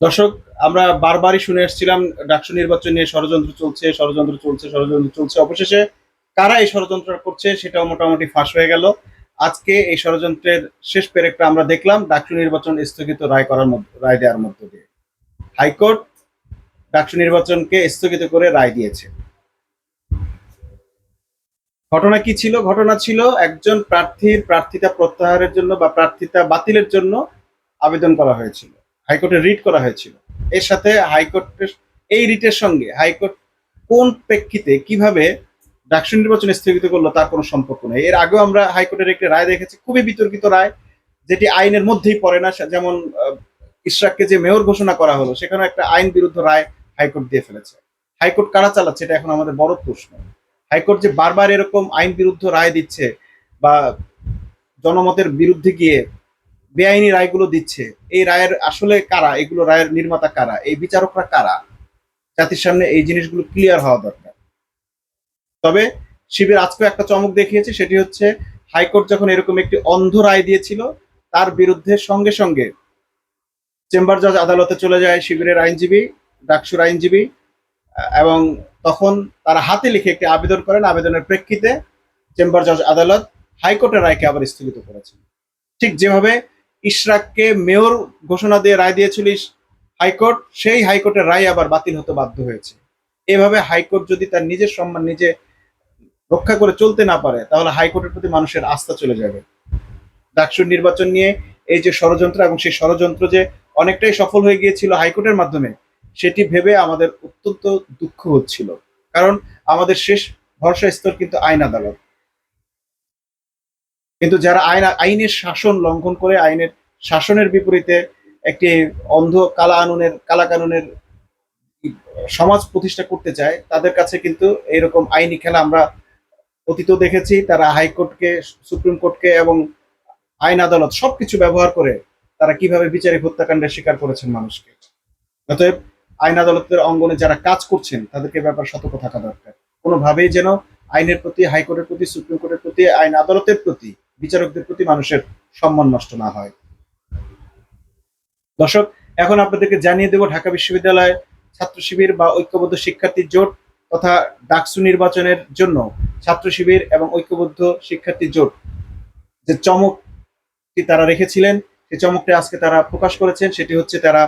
দর্শক, আমরা বারবারই শুনে আসছিলাম ডাকসু নির্বাচন নিয়ে ষড়যন্ত্র চলছে ষড়যন্ত্র চলছে ষড়যন্ত্র চলছে। অবশেষে কারা এই ষড়যন্ত্র করছে সেটাও মোটামুটি ফাঁস হয়ে গেল। আজকে এই ষড়যন্ত্রের শেষ পেরেকটা আমরা দেখলাম, ডাকসু নির্বাচন স্থগিত রায় করার রায় দেওয়ার মধ্য দিয়ে। হাইকোর্ট ডাকসু নির্বাচনকে স্থগিত করে রায় দিয়েছে। ঘটনা কি ছিল? ঘটনা ছিল একজন প্রার্থীর প্রার্থিতা প্রত্যাহারের জন্য বা প্রার্থিতা বাতিলের জন্য আবেদন করা হয়েছিল। হাইকোর্টে রিট করা হয়েছিল। এর সাথে হাইকোর্টের, এই রিটের সঙ্গে হাইকোর্ট কোন প্রেক্ষিতে কীভাবে ডাকসু নির্বাচন স্থগিত করল তার কোনো সম্পর্ক নেই। এর আগেও আমরা হাইকোর্টের একটি রায় দেখেছি, খুবই বিতর্কিত রায়, যেটি আইনের মধ্যেই পড়ে না যেমন ইশরাককে যে মেয়র ঘোষণা করা হলো সেখানে একটা আইন বিরুদ্ধ রায় হাইকোর্ট দিয়ে ফেলেছে। হাইকোর্ট কারা চালাচ্ছে এটা এখন আমাদের বড় প্রশ্ন। হাইকোর্ট যে বারবার এরকম আইন বিরুদ্ধ রায় দিচ্ছে বা জনমতের বিরুদ্ধে গিয়ে বেআইনি রায়গুলো দিচ্ছে। এই রায়ের আসলে কারা? এগুলো রায়ের নির্মাতা কারা? এই বিচারকরা কারা? জাতির সামনে এই জিনিসগুলো ক্লিয়ার হওয়া দরকার। তবে শিবির আজকে একটা চমক দেখিয়েছে, সেটি হচ্ছে হাইকোর্ট যখন এরকম একটি অন্ধ রায় দিয়েছিল, তার বিরুদ্ধে সঙ্গে সঙ্গে চেম্বার জজ আদালতে চলে যায় শিবিরের আইনজীবী, ডাকসুর আইনজীবী, এবং তখন তারা হাতে লিখে একটি আবেদন করেন। আবেদনের প্রেক্ষিতে চেম্বার জজ আদালত হাইকোর্টের রায়কে আবার স্থগিত করেছেন। ঠিক যেভাবে ইশরাককে মেয়র ঘোষণা দিয়ে রায় দিয়েছিল হাইকোর্ট, সেই হাইকোর্টের রায় আবার বাতিল হতে বাধ্য হয়েছে। এভাবে হাইকোর্ট যদি তার নিজের সম্মান নিজে রক্ষা করে চলতে না পারে, তাহলে হাইকোর্টের প্রতি মানুষের আস্থা চলে যাবে। ডাকসুর নির্বাচন নিয়ে এই যে ষড়যন্ত্র এবং সেই ষড়যন্ত্র যে অনেকটাই সফল হয়ে গিয়েছিল হাইকোর্টের মাধ্যমে, সেটি ভেবে আমাদের অত্যন্ত দুঃখ হচ্ছিল। কারণ আমাদের শেষ ভরসা স্তর কিন্তু আইন আদালত। কিন্তু যারা আইন আইনের শাসন লঙ্ঘন করে, আইনের শাসনের বিপরীতে একটি অন্ধ কালা আনুনের কালা কানুনের সমাজ প্রতিষ্ঠা করতে চায়, তাদের কাছে কিন্তু এরকম আইনি খেলা আমরা অতীত দেখেছি। তারা হাইকোর্টকে, সুপ্রিম কোর্টকে এবং আইন আদালত সবকিছু ব্যবহার করে তারা কীভাবে বিচারিক হত্যাকাণ্ডের শিকার করেছেন মানুষকে। অতএব আইন আদালতের অঙ্গনে যারা কাজ করছেন, তাদেরকে ব্যাপার সতর্ক থাকা দরকার। কোনোভাবেই যেন আইনের প্রতি, হাইকোর্টের প্রতি, সুপ্রিম কোর্টের প্রতি, আইন আদালতের প্রতি বিচারকদের প্রতি মানুষের সম্মান নষ্ট না হয়। দর্শক, এখন আপনাদেরকে জানিয়ে দেব ঢাকা বিশ্ববিদ্যালয় ছাত্র শিবির বা ঐক্যবদ্ধ শিক্ষার্থী জোট তথা ডাকসু নির্বাচনের জন্য ছাত্র শিবির এবং ঐক্যবদ্ধ শিক্ষার্থী জোট যে চমকটি তারা রেখেছিলেন, সেই চমকটি আজকে তারা প্রকাশ করেছেন, সেটি হচ্ছে তারা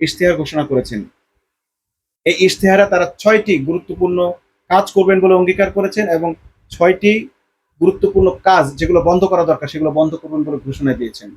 ইশতেহার ঘোষণা করেছেন। এই ইশতেহারে তারা ছয়টি গুরুত্বপূর্ণ কাজ করবেন বলে অঙ্গীকার করেছেন এবং ছয়টি গুরুত্বপূর্ণ কাজ যেগুলো বন্ধ করা দরকার সেগুলো বন্ধ করবেন বলে ঘোষণা দিয়েছেন।